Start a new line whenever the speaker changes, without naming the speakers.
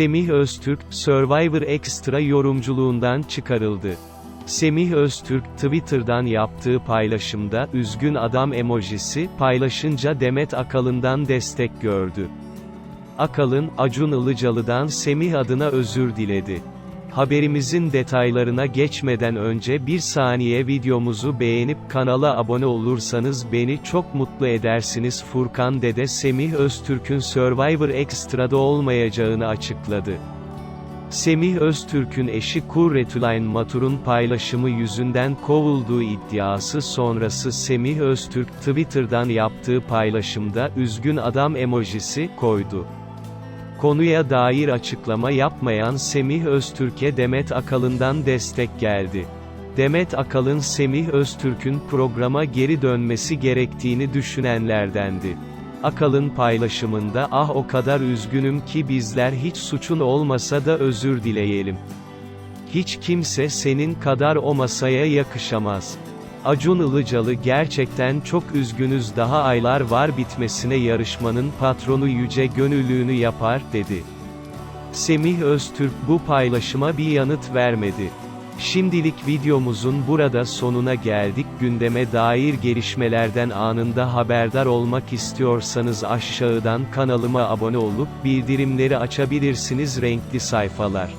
Semih Öztürk, Survivor Extra yorumculuğundan çıkarıldı. Semih Öztürk, Twitter'dan yaptığı paylaşımda, üzgün adam emojisi, paylaşınca Demet Akalın'dan destek gördü. Akalın, Acun Ilıcalı'dan Semih adına özür diledi. Haberimizin detaylarına geçmeden önce bir saniye videomuzu beğenip kanala abone olursanız beni çok mutlu edersiniz. Furkan Dede Semih Öztürk'ün Survivor Extra'da olmayacağını açıkladı. Semih Öztürk'ün eşi Kurretülayn Matur'un paylaşımı yüzünden kovulduğu iddiası sonrası Semih Öztürk Twitter'dan yaptığı paylaşımda üzgün adam emojisi koydu. Konuya dair açıklama yapmayan Semih Öztürk'e Demet Akalın'dan destek geldi. Demet Akalın Semih Öztürk'ün programa geri dönmesi gerektiğini düşünenlerdendi. Akalın paylaşımında ah o kadar üzgünüm ki bizler hiç suçun olmasa da özür dileyelim. Hiç kimse senin kadar o masaya yakışamaz. Acun Ilıcalı gerçekten çok üzgünüz daha aylar var bitmesine yarışmanın patronu Yüce Gönüllüğünü yapar, dedi. Semih Öztürk bu paylaşıma bir yanıt vermedi. Şimdilik videomuzun burada sonuna geldik. Gündeme dair gelişmelerden anında haberdar olmak istiyorsanız aşağıdan kanalıma abone olup bildirimleri açabilirsiniz renkli sayfalar.